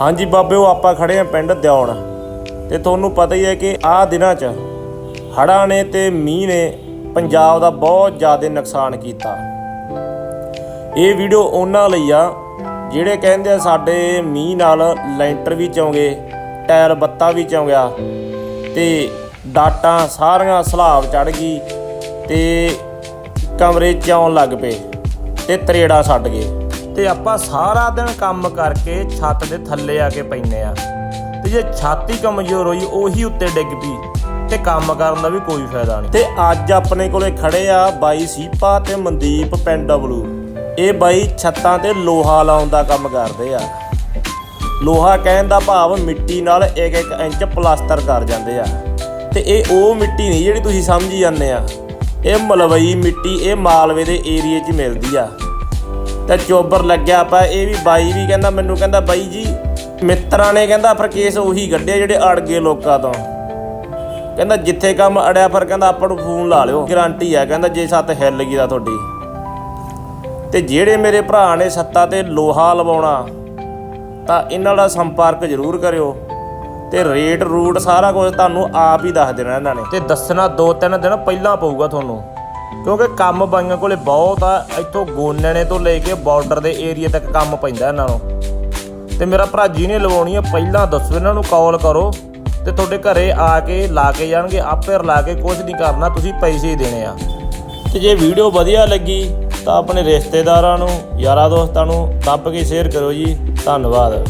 ਹਾਂਜੀ ਬਾਬਿਓ ਆਪਾਂ ਖੜੇ ਆ ਪਿੰਡ ਦਿਉਣ ਤੇ ਤੁਹਾਨੂੰ ਪਤਾ ਹੀ ਹੈ ਕਿ ਆਹ ਦਿਨਾਂ 'ਚ ਹੜ੍ਹਾਂ ਨੇ ਤੇ ਮੀਂਹ ਨੇ ਪੰਜਾਬ ਦਾ ਬਹੁਤ ਜ਼ਿਆਦਾ ਨੁਕਸਾਨ ਕੀਤਾ। ਇਹ ਵੀਡੀਓ ਉਹਨਾਂ ਲਈ ਆ, ਜਿਹੜੇ ਕਹਿੰਦੇ ਆ ਸਾਡੇ ਮੀਂਹ ਨਾਲ ਲੈਂਟਰ ਵੀ ਚੌਂਗੇ, ਟਾਇਰ ਬੱਤਾ ਵੀ ਚੌਂਗਿਆ, ਤੇ ਡਾਟਾਂ ਸਾਰੀਆਂ ਸਲਾਬ ਚੜ ਗਈ ਤੇ ਕਮਰੇ ਚ ਆਉਣ ਲੱਗ ਪਏ ਤੇ ਤਰੇੜਾ ਛੱਡ ਗਏ। ਤੇ ਆਪਾਂ ਸਾਰਾ ਦਿਨ ਕੰਮ ਕਰਕੇ ਛੱਤ ਦੇ ਥੱਲੇ ਆ ਕੇ ਪੈਨੇ ਆ। ਤੇ ਜੇ ਛਾਤੀ ਕਮਜ਼ੋਰ ਹੋਈ, ਉਹੀ ਉੱਤੇ ਡਿੱਗ ਪਈ ਤੇ ਕੰਮ ਕਰਨ ਦਾ ਵੀ ਕੋਈ ਫਾਇਦਾ ਨਹੀਂ। ਤੇ ਅੱਜ ਆਪਣੇ ਕੋਲੇ ਖੜੇ ਆ ਬਾਈ ਸੀਪਾ ਤੇ ਮਨਦੀਪ ਪੈਂਡਬਲੂ ਇਹ ਬਾਈ ਛੱਤਾਂ ਤੇ ਲੋਹਾ ਲਾਉਣ ਦਾ ਕੰਮ ਕਰਦੇ ਆ। ਲੋਹਾ ਕਹਿਣ ਦਾ ਭਾਵ ਮਿੱਟੀ ਨਾਲ 1-1 ਇੰਚ ਪਲਾਸਟਰ ਕਰ ਜਾਂਦੇ ਆ। ਤੇ ਇਹ ਉਹ ਮਿੱਟੀ ਨਹੀਂ ਜਿਹੜੀ ਤੁਸੀਂ ਸਮਝੀ ਜਾਂਦੇ ਆ। ਇਹ ਮਲਵਈ ਮਿੱਟੀ ਇਹ ਮਾਲਵੇ ਦੇ ਏਰੀਏ 'ਚ ਮਿਲਦੀ ਆ। ਤੇ ਚੋਬਰ ਲੱਗਿਆ ਪਾ ਇਹ ਵੀ ਬਾਈ ਵੀ ਕਹਿੰਦਾ, ਮੈਨੂੰ ਕਹਿੰਦਾ ਬਾਈ ਜੀ, ਮਿੱਤਰਾਂ ਨੇ ਕਹਿੰਦਾ ਫਿਰ ਕੇਸ ਉਹੀ ਗੱਡੇ ਜਿਹੜੇ ਅੜ ਗਏ ਲੋਕਾਂ ਤੋਂ। ਕਹਿੰਦਾ ਜਿੱਥੇ ਕੰਮ ਅੜਿਆ ਫਿਰ ਕਹਿੰਦਾ ਆਪਾਂ ਨੂੰ ਫੋਨ ਲਾ ਲਿਓ ਗਾਰੰਟੀ ਆ, ਕਹਿੰਦਾ ਜੇ ਸੱਤ ਹਿੱਲ ਗਈ ਤਾਂ ਤੁਹਾਡੀ। ਤੇ ਜਿਹੜੇ ਮੇਰੇ ਭਰਾ ਨੇ ਸੱਤਾ ਤੇ ਲੋਹਾ ਲਵਾਉਣਾ, ਤਾਂ ਇਹਨਾਂ ਦਾ ਸੰਪਰਕ ਜ਼ਰੂਰ ਕਰਿਓ। ਤੇ ਰੇਟ ਰੂਟ ਸਾਰਾ ਕੁਝ ਤੁਹਾਨੂੰ ਆਪ ਹੀ ਦੱਸ ਦੇਣਾ ਇਹਨਾਂ ਨੇ। ਤੇ ਦੱਸਣਾ ਦੋ ਤਿੰਨ ਦਿਨ ਪਹਿਲਾਂ ਪਊਗਾ ਤੁਹਾਨੂੰ। ਕਿਉਂਕਿ ਕੰਮ ਬਾਈਆਂ ਕੋਲੇ ਬਹੁਤ ਆ, ਇੱਥੋਂ ਗੋਨਣੇ ਤੋਂ ਲੈ ਕੇ ਬਾਰਡਰ ਦੇ ਏਰੀਆ ਤੱਕ ਕੰਮ ਪੈਂਦਾ ਇਹਨਾਂ ਨੂੰ। ਤੇ ਮੇਰਾ ਭਰਾ ਜੀ ਨੇ ਲਵਾਉਣੀ ਆ, ਪਹਿਲਾਂ ਦੱਸੋ ਇਹਨਾਂ ਨੂੰ ਕਾਲ ਕਰੋ ਤੇ ਤੁਹਾਡੇ ਘਰੇ ਆ ਕੇ ਲਾ ਕੇ ਜਾਣਗੇ, ਆਪੇ ਰਲਾ ਕੇ ਕੁਝ ਨਹੀਂ ਕਰਨਾ, ਤੁਸੀਂ ਪੈਸੇ ਹੀ ਦੇਣੇ ਆ। ਤੇ ਜੇ ਵੀਡੀਓ ਵਧੀਆ ਲੱਗੀ ਤਾਂ ਆਪਣੇ ਰਿਸ਼ਤੇਦਾਰਾਂ ਨੂੰ, ਯਾਰਾਂ ਦੋਸਤਾਂ ਨੂੰ ਦੱਬ ਕੇ ਸ਼ੇਅਰ ਕਰੋ ਜੀ। ਧੰਨਵਾਦ।